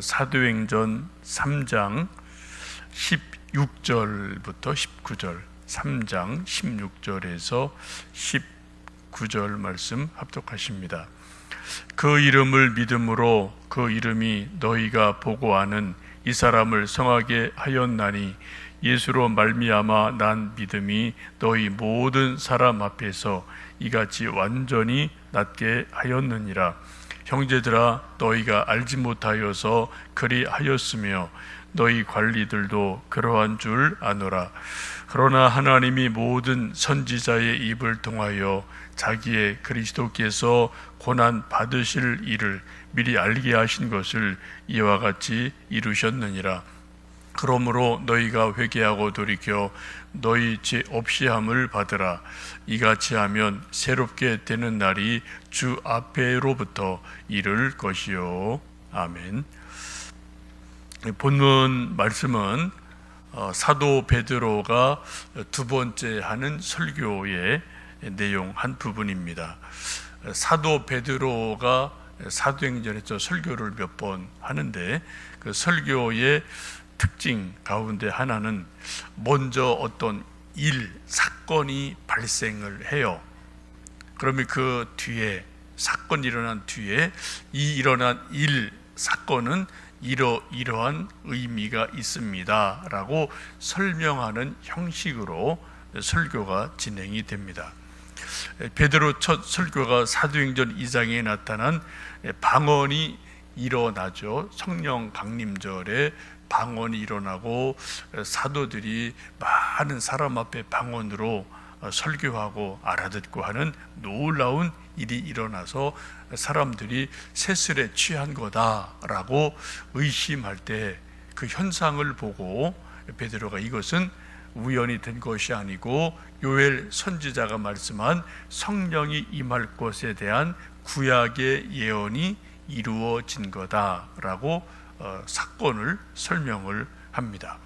사도행전 3장 16절부터 19절, 3장 16절에서 19절 말씀 합독하십니다. 그 이름을 믿음으로 그 이름이 너희가 보고 아는 이 사람을 성하게 하였나니 예수로 말미암아 난 믿음이 너희 모든 사람 앞에서 이같이 완전히 낫게 하였느니라 형제들아 너희가 알지 못하여서 그리 하였으며 너희 관리들도 그러한 줄 아노라. 그러나 하나님이 모든 선지자의 입을 통하여 자기의 그리스도께서 고난 받으실 일을 미리 알게 하신 것을 이와 같이 이루셨느니라 그러므로 너희가 회개하고 돌이켜 너희 죄 없이 함을 받으라 이같이 하면 새롭게 되는 날이 주 앞에로부터 이를 것이요 아멘. 본문 말씀은 어, 사도 베드로가 두 번째 하는 설교의 내용 한 부분입니다. 사도 베드로가 사도행전에서 설교를 몇 번 하는데 그 설교의 특징 가운데 하나는 먼저 어떤 일, 사건이 발생을 해요. 그러면 그 뒤에 사건이 일어난 뒤에 이 일어난 일, 사건은 이러 이러한 의미가 있습니다라고 설명하는 형식으로 설교가 진행이 됩니다. 베드로 첫 설교가 사도행전 2장에 나타난 방언이 일어나죠. 성령 강림절에 방언이 일어나고 사도들이 많은 사람 앞에 방언으로 설교하고 알아듣고 하는 놀라운 일이 일어나서 사람들이 세슬에 취한 거다라고 의심할 때 그 현상을 보고 베드로가 이것은 우연이 된 것이 아니고 요엘 선지자가 말씀한 성령이 임할 것에 대한 구약의 예언이 이루어진 거다라고 어, 사건을 설명을 합니다.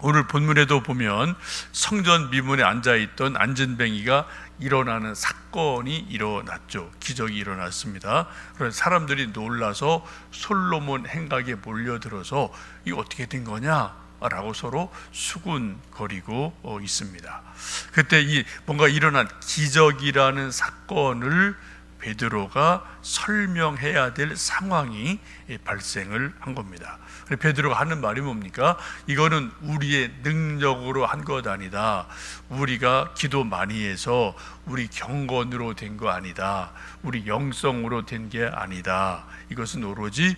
오늘 본문에도 보면 성전 미문에 앉아 있던 안전뱅이가 일어나는 사건이 일어났죠. 기적이 일어났습니다. 그래서 사람들이 놀라서 솔로몬 행각에 몰려들어서 이 어떻게 된 거냐? 라고 서로 수군거리고 어, 있습니다. 그때 이 뭔가 일어난 기적이라는 사건을 베드로가 설명해야 될 상황이 발생을 한 겁니다. 베드로가 하는 말이 뭡니까? 이거는 우리의 능력으로 한 것 아니다. 우리가 기도 많이 해서 우리 경건으로 된 거 아니다. 우리 영성으로 된 게 아니다. 이것은 오로지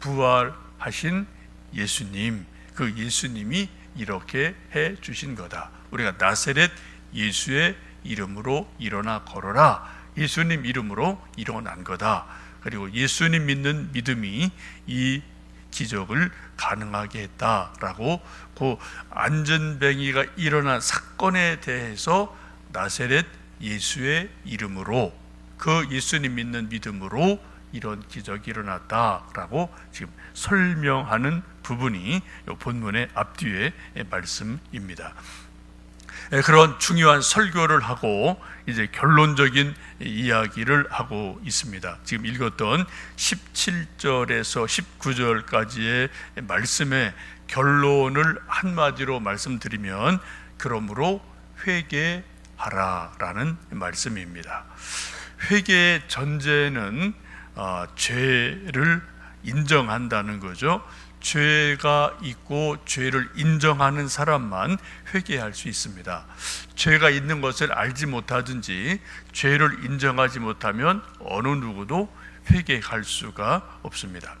부활하신 예수님, 그 예수님이 이렇게 해 주신 거다. 우리가 나세렛 예수의 이름으로 일어나 걸어라. 예수님 이름으로 일어난 거다. 그리고 예수님 믿는 믿음이 이 기적을 가능하게 했다라고 그 안전뱅이가 일어난 사건에 대해서 나세렛 예수의 이름으로 그 예수님 믿는 믿음으로 이런 기적이 일어났다라고 지금 설명하는 부분이 본문의 앞뒤의 말씀입니다. 예, 그런 중요한 설교를 하고 이제 결론적인 이야기를 하고 있습니다. 지금 읽었던 17절에서 19절까지의 말씀의 결론을 한마디로 말씀드리면 그러므로 회개하라라는 말씀입니다. 회개의 전제는 어, 죄를 인정한다는 거죠. 죄가 있고 죄를 인정하는 사람만 회개할 수 있습니다. 죄가 있는 것을 알지 못하든지 죄를 인정하지 못하면 어느 누구도 회개할 수가 없습니다.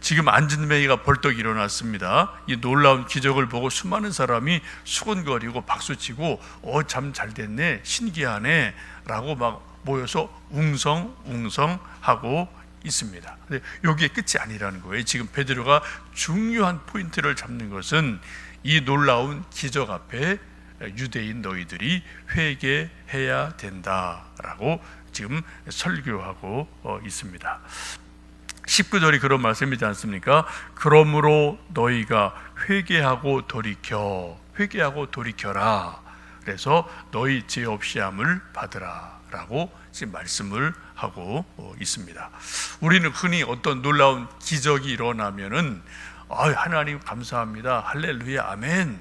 지금 안진뱅이가 벌떡 일어났습니다. 이 놀라운 기적을 보고 수많은 사람이 수근거리고 박수치고 어 참 잘 됐네 신기하네라고 막 모여서 웅성웅성하고 있습니다. 여기에 끝이 아니라는 거예요. 지금 베드로가 중요한 포인트를 잡는 것은 이 놀라운 기적 앞에 유대인 너희들이 회개해야 된다라고 지금 설교하고 어, 있습니다. 19절이 그런 말씀이지 않습니까? 그러므로 너희가 회개하고 돌이켜 회개하고 돌이켜라. 그래서 너희 죄 없이 함을 받으라라고 지금 말씀을 하고 어, 있습니다. 우리는 흔히 어떤 놀라운 기적이 일어나면은 아, 하나님 감사합니다. 할렐루야. 아멘.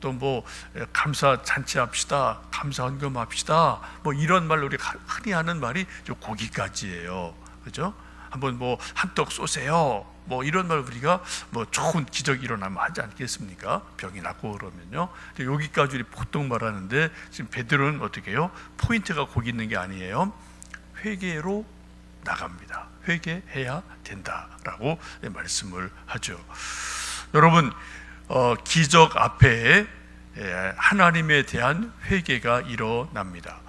또 뭐 감사 잔치합시다. 감사 헌금합시다. 뭐 이런 말로 우리가 흔히 하는 말이 저 고기까지예요. 그죠? 한번 뭐 한떡 쏘세요. 뭐 이런 말 우리가 뭐 좋은 기적이 일어나면 하지 않겠습니까? 병이 낫고 그러면요. 여기까지 우리 보통 말하는데 지금 베드로는 어떻게 해요? 포인트가 거기 있는 게 아니에요. 회개로 나갑니다. 회개해야 된다라고 말씀을 하죠. 여러분 어, 기적 앞에 예, 하나님에 대한 회개가 일어납니다.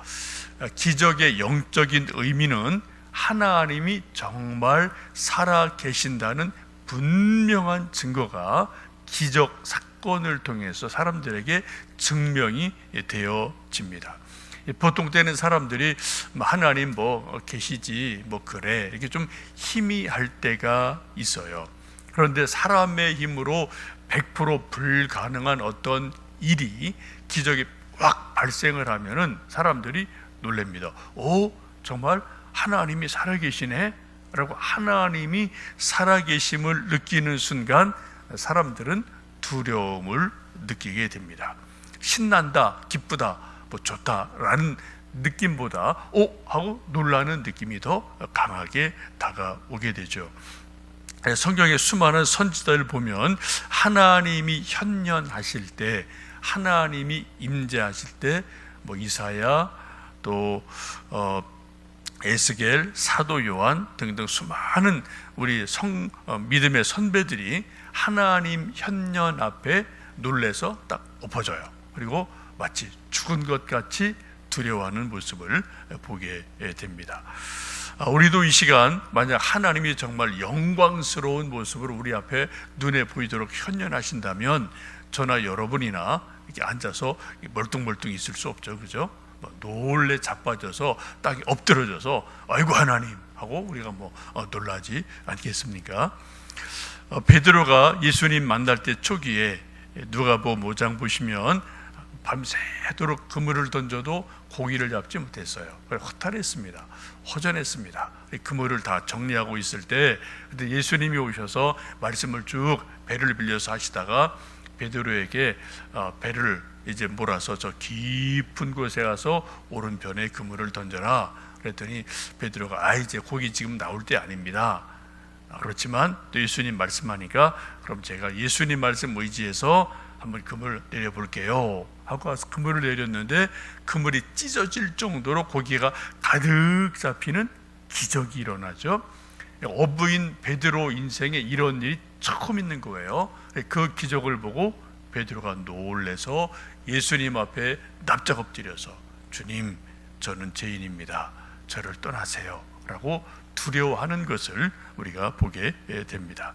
어, 기적의 영적인 의미는 하나님이 정말 살아 계신다는 분명한 증거가 기적 사건을 통해서 사람들에게 증명이 되어집니다. 보통 때는 사람들이 뭐 하나님 뭐 계시지 뭐 그래 이렇게 좀 희미할 때가 있어요. 그런데 사람의 힘으로 100% 불가능한 어떤 일이 기적이 확 발생을 하면은 사람들이 놀랍니다. 오 정말 하나님이 살아계시네? 라고 하나님이 살아계심을 느끼는 순간 사람들은 두려움을 느끼게 됩니다. 신난다, 기쁘다, 뭐 좋다라는 느낌보다 오 하고 놀라는 느낌이 더 강하게 다가오게 되죠. 성경의 수많은 선지자를 보면 하나님이 현년하실 때, 하나님이 임재하실 때, 뭐 이사야 또 어, 에스겔, 사도 요한 등등 수많은 우리 성 어, 믿음의 선배들이 하나님 현년 앞에 놀래서 딱 엎어져요. 그리고 마치 죽은 것 같이 두려워하는 모습을 보게 됩니다. 아, 우리도 이 시간 만약 하나님이 정말 영광스러운 모습으로 우리 앞에 눈에 보이도록 현현하신다면 저나 여러분이나 이렇게 앉아서 멀뚱멀뚱 있을 수 없죠, 그죠? 뭐 놀래 자빠져서 딱 엎드려져서 아이고 하나님 하고 우리가 뭐 어, 놀라지 않겠습니까? 어, 베드로가 예수님 만날 때 초기에 누가복음 5장 보시면 밤새도록 그물을 던져도 고기를 잡지 못했어요. 허탈했습니다. 허전했습니다. 그물을 다 정리하고 있을 때 근데 예수님이 오셔서 말씀을 쭉 배를 빌려서 하시다가 베드로에게 어, 배를 이제 몰아서 저 깊은 곳에 가서 오른편에 그물을 던져라. 그랬더니 베드로가 아 이제 고기 지금 나올 때 아닙니다. 아, 그렇지만 또 예수님 말씀하니까 그럼 제가 예수님 말씀 의지해서 한번 그물 내려볼게요. 하고 와서 그물을 내렸는데 그물이 찢어질 정도로 고기가 가득 잡히는 기적이 일어나죠. 어부인 베드로 인생에 이런 일이 처음 있는 거예요. 그 기적을 보고 베드로가 놀래서 예수님 앞에 납작 엎드려서 주님 저는 죄인입니다. 저를 떠나세요. 라고 두려워하는 것을 우리가 보게 됩니다.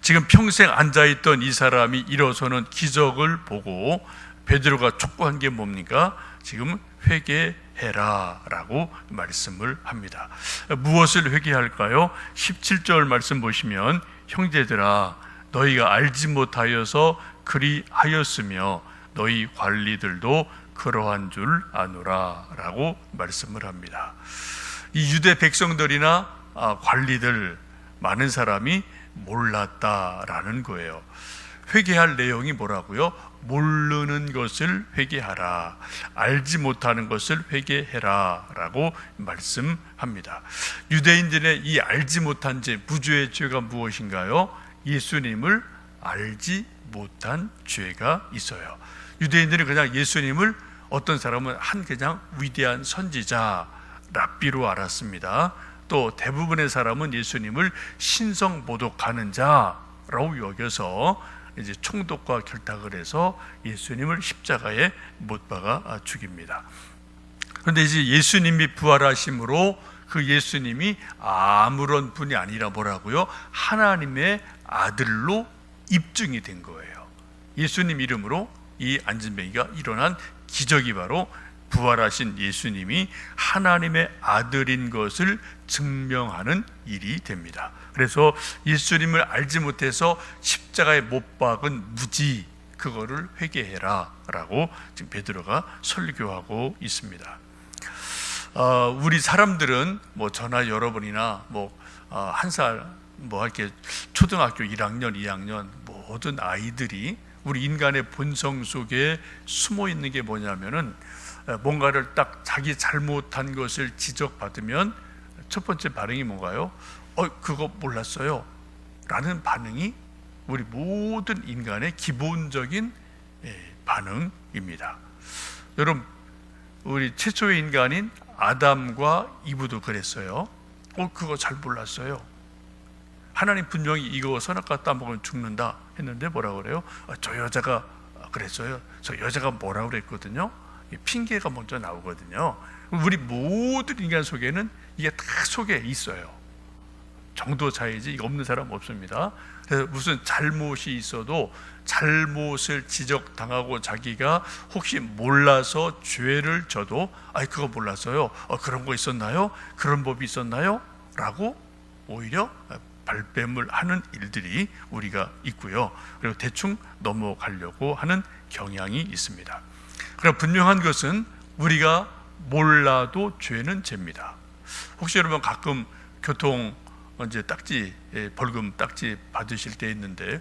지금 평생 앉아있던 이 사람이 일어서는 기적을 보고 베드로가 촉구한 게 뭡니까? 지금 회개해라라고 말씀을 합니다. 무엇을 회개할까요? 17절 말씀 보시면 형제들아 너희가 알지 못하여서 그리하였으며 너희 관리들도 그러한 줄 아노라라고 말씀을 합니다. 이 유대 백성들이나 아, 관리들 많은 사람이 몰랐다라는 거예요. 회개할 내용이 뭐라고요? 모르는 것을 회개하라. 알지 못하는 것을 회개해라 라고 말씀합니다. 유대인들의 이 알지 못한 죄, 무죄의 죄가 무엇인가요? 예수님을 알지 못한 죄가 있어요. 유대인들은 그냥 예수님을 어떤 사람은 한 그냥 위대한 선지자 랍비로 알았습니다. 또 대부분의 사람은 예수님을 신성 모독하는 자라고 여겨서 이제 총독과 결탁을 해서 예수님을 십자가에 못 박아 죽입니다. 그런데 이제 예수님이 부활하심으로 그 예수님이 아무런 분이 아니라 뭐라고요? 하나님의 아들로 입증이 된 거예요. 예수님 이름으로 이 안진뱅이가 일어난 기적이 바로 부활하신 예수님이 하나님의 아들인 것을 증명하는 일이 됩니다. 그래서 예수님을 알지 못해서 십자가에 못 박은 무지 그거를 회개해라라고 지금 베드로가 설교하고 있습니다. 어, 우리 사람들은 뭐 전화 여러 번이나 뭐한살뭐 이렇게 초등학교 1학년, 2학년 모든 아이들이 우리 인간의 본성 속에 숨어 있는 게 뭐냐면은 어, 뭔가를 딱 자기 잘못한 것을 지적받으면 첫 번째 반응이 뭔가요? 어, 그거 몰랐어요. 라는 반응이 우리 모든 인간의 기본적인 예, 반응입니다. 여러분, 우리 최초의 인간인 아담과 이브도 그랬어요. 어, 그거 잘 몰랐어요. 하나님 분명히 이거 선악과 따먹으면 죽는다 했는데 뭐라 그래요? 아, 저 여자가 그랬어요. 저 여자가 뭐라 그랬거든요. 이 핑계가 먼저 나오거든요. 우리 모든 인간 속에는 이게 다 속에 있어요. 정도 차이지 이거 없는 사람 없습니다. 그래서 무슨 잘못이 있어도 잘못을 지적당하고 자기가 혹시 몰라서 죄를 져도 아이 그거 몰랐어요. 어, 그런 거 있었나요? 그런 법이 있었나요? 라고 오히려 발뺌을 하는 일들이 우리가 있고요. 그리고 대충 넘어가려고 하는 경향이 있습니다. 그럼 분명한 것은 우리가 몰라도 죄는 죄입니다. 혹시 여러분 가끔 교통 이제 딱지 예, 벌금 딱지 받으실 때 있는데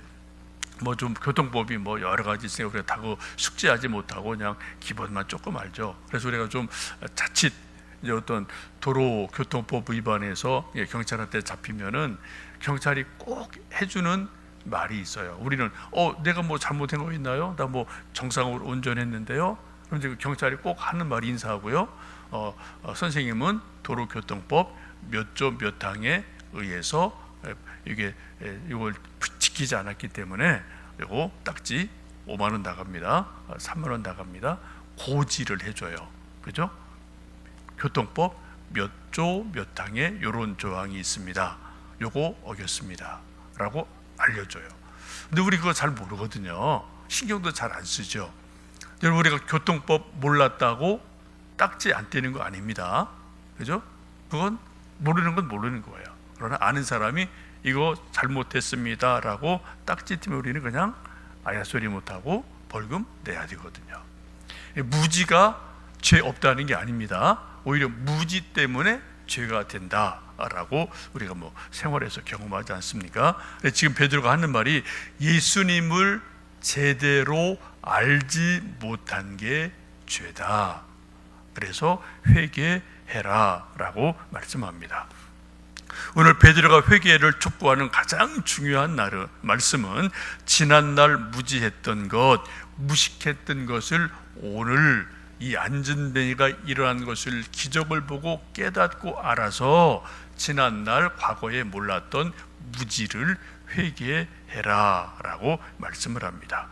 뭐 좀 교통법이 뭐 여러 가지 있으니까 우리가 다고 숙지하지 못하고 그냥 기본만 조금 알죠. 그래서 우리가 좀 자칫 이제 어떤 도로 교통법 위반해서 예, 경찰한테 잡히면은 경찰이 꼭 해주는 말이 있어요. 우리는 어 내가 뭐 잘못한 거 있나요? 나 뭐 정상으로 운전했는데요. 그럼 이제 경찰이 꼭 하는 말이 인사하고요. 어, 어, 선생님은 도로교통법 몇 조 몇 항에 의해서 이게 이걸 지키지 않았기 때문에 이거 딱지 5만 원 나갑니다. 3만 원 나갑니다. 고지를 해줘요. 그죠? 교통법 몇 조 몇 항에 이런 조항이 있습니다. 요거 어겼습니다. 라고 알려줘요. 근데 우리 그거 잘 모르거든요. 신경도 잘 안 쓰죠. 여러분 우리가 교통법 몰랐다고 딱지 안 떼는 거 아닙니다. 그죠? 그건 모르는 건 모르는 거예요. 그러나 아는 사람이 이거 잘못했습니다라고 딱지 띄면 우리는 그냥 아야 소리 못하고 벌금 내야 되거든요. 무지가 죄 없다는 게 아닙니다. 오히려 무지 때문에 죄가 된다라고 우리가 뭐 생활에서 경험하지 않습니까? 지금 베드로가 하는 말이 예수님을 제대로 알지 못한 게 죄다. 그래서 회개해라라고 말씀합니다. 오늘 베드로가 회개를 촉구하는 가장 중요한 날 말씀은 지난날 무지했던 것, 무식했던 것을 오늘 이 안전뱅이가 일어난 것을 기적을 보고 깨닫고 알아서 지난날 과거에 몰랐던 무지를 회개해라 라고 말씀을 합니다.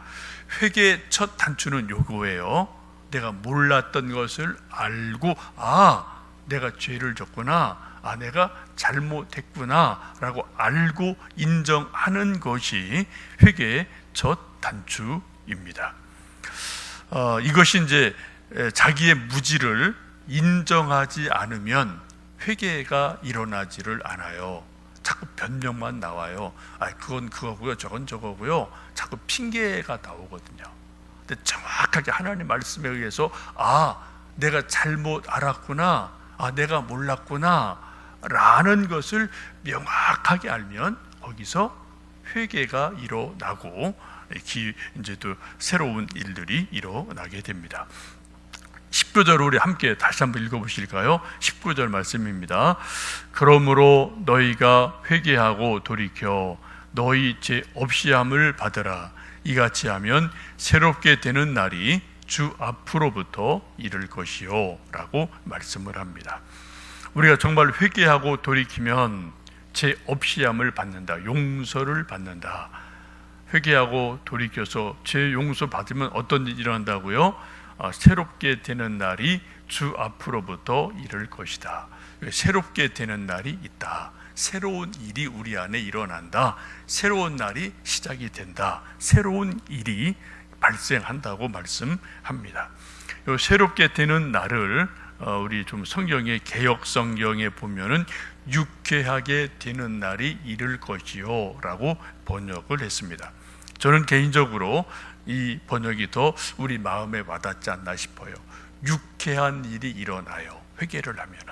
회개의 첫 단추는 요거예요. 내가 몰랐던 것을 알고 아 내가 죄를 졌구나 아 내가 잘못했구나 라고 알고 인정하는 것이 회개의 첫 단추입니다. 어, 이것이 이제 자기의 무지를 인정하지 않으면 회개가 일어나지를 않아요. 자꾸 변명만 나와요. 아, 그건 그거고요, 저건 저거고요. 자꾸 핑계가 나오거든요. 근데 정확하게 하나님 말씀에 의해서 아, 내가 잘못 알았구나. 아, 내가 몰랐구나. 라는 것을 명확하게 알면 거기서 회개가 일어나고 이제 또 새로운 일들이 일어나게 됩니다. 19절 우리 함께 다시 한번 읽어보실까요? 19절 말씀입니다. 그러므로 너희가 회개하고 돌이켜 너희 죄 없이함을 받으라. 이같이 하면 새롭게 되는 날이 주 앞으로부터 이를 것이요. 라고 말씀을 합니다. 우리가 정말 회개하고 돌이키면 죄 없이함을 받는다. 용서를 받는다. 회개하고 돌이켜서 죄 용서 받으면 어떤 일이 일어난다고요? 어, 새롭게 되는 날이 주 앞으로부터 이를 것이다. 새롭게 되는 날이 있다. 새로운 일이 우리 안에 일어난다. 새로운 날이 시작이 된다. 새로운 일이 발생한다고 말씀합니다. 새롭게 되는 날을 어, 우리 좀 성경의 개혁 성경에 보면은 유쾌하게 되는 날이 이를 것이요라고 번역을 했습니다. 저는 개인적으로 이 번역이 더 우리 마음에 와닿지 않나 싶어요. 유쾌한 일이 일어나요. 회개를 하면은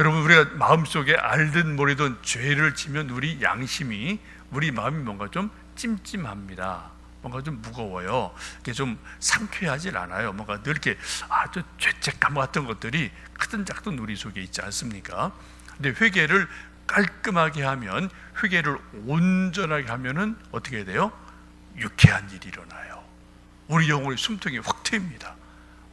여러분 우리가 마음속에 알든 모르든 죄를 지면 우리 양심이 우리 마음이 뭔가 좀 찜찜합니다. 뭔가 좀 무거워요. 이게 좀 상쾌하질 않아요. 뭔가 늘 이렇게 아주 죄책감 같은 것들이 크든 작든 우리 속에 있지 않습니까? 근데 회개를 깔끔하게 하면 회개를 온전하게 하면은 어떻게 돼요? 유쾌한 일이 일어나요. 우리 영혼의 숨통이 확 트입니다.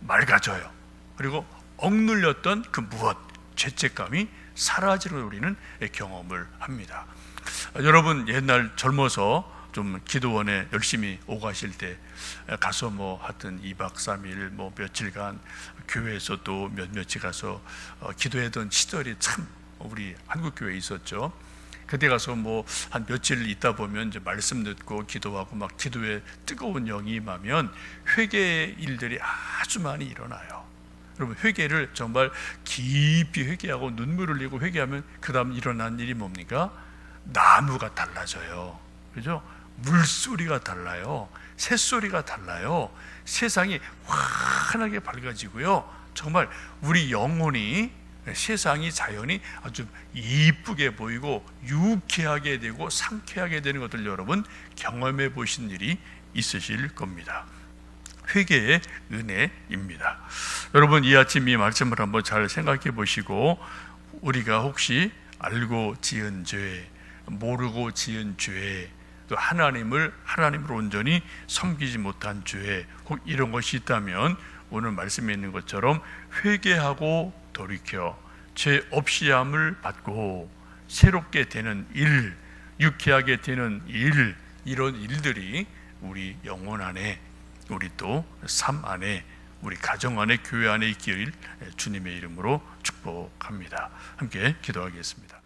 맑아져요. 그리고 억눌렸던 그 무엇, 죄책감이 사라지는 걸 우리는 경험을 합니다. 여러분 옛날 젊어서 좀 기도원에 열심히 오가실 때 가서 뭐 하여튼 2박 3일 뭐 며칠간 교회에서 또 몇몇이 가서 어, 기도했던 시절이 참 우리 한국 교회에 있었죠. 그때 가서 뭐 한 며칠 있다 보면 이제 말씀 듣고 기도하고 막 기도에 뜨거운 영이 임하면 회개의 일들이 아주 많이 일어나요. 여러분 회개를 정말 깊이 회개하고 눈물을 흘리고 회개하면 그다음 일어난 일이 뭡니까? 나무가 달라져요. 그죠? 물소리가 달라요. 새소리가 달라요. 세상이 환하게 밝아지고요. 정말 우리 영혼이 세상이 자연이 아주 이쁘게 보이고 유쾌하게 되고 상쾌하게 되는 것들 여러분 경험해 보신 일이 있으실 겁니다. 회개의 은혜입니다. 여러분 이 아침 이 말씀을 한번 잘 생각해 보시고 우리가 혹시 알고 지은 죄, 모르고 지은 죄, 또 하나님을 하나님을 온전히 섬기지 못한 죄, 혹 이런 것이 있다면 오늘 말씀에 있는 것처럼 회개하고 돌이켜 죄 없이함을 받고 새롭게 되는 일, 유쾌하게 되는 일 이런 일들이 우리 영혼 안에 우리 또 삶 안에 우리 가정 안에 교회 안에 있기를 주님의 이름으로 축복합니다. 함께 기도하겠습니다.